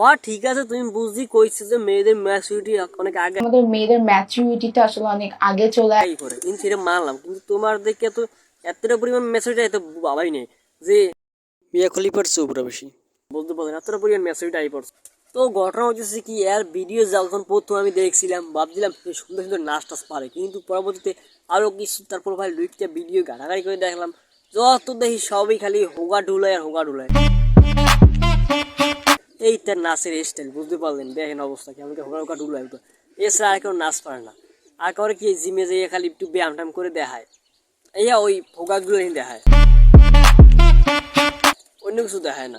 ও ঠিক আছে তুমি বুঝছি কইছো যে মেয়েদের ম্যাচুরিটি অনেক আগে। আমাদের মেয়েদের ম্যাচুরিটিটা আসলে অনেক আগে চলে এই করে কিন্তু সেটা মানলাম কিন্তু তোমার দেখে তো এতটা পরিমাণ মেসেজটা এত বাবাই নেই যে মিয়া খলিফার চৌপুরা বেশি বলতে পারেন এতটা পরিমাণ মেসেজটা আই পড়ছে। তো ঘটনা হচ্ছে কি এর ভিডিও যখন প্রথম আমি দেখছিলাম ভাবছিলাম সুন্দর সুন্দর নাচ টাচ পারে কিন্তু পরবর্তীতে আরও কিছু তার প্রোফাইল দুইটা ভিডিও ঘাটাঘাটি করে দেখলাম যত দেখি সবই খালি হোগা ডুলায় আর হোগা ডুলায় এই তার নাচের স্টাইল বুঝতে পারলেন? দেখেন অবস্থা কি আমাকে হোগা হোগা ডুলায় তো এছাড়া আর কেউ নাচ পারে না। আর করে কি জিমে যেয়ে খালি একটু ব্যায়াম ট্যাম করে দেখায়? এই ওই হোগাগুলো দেখায়। অন্য কিছু দেখায় না।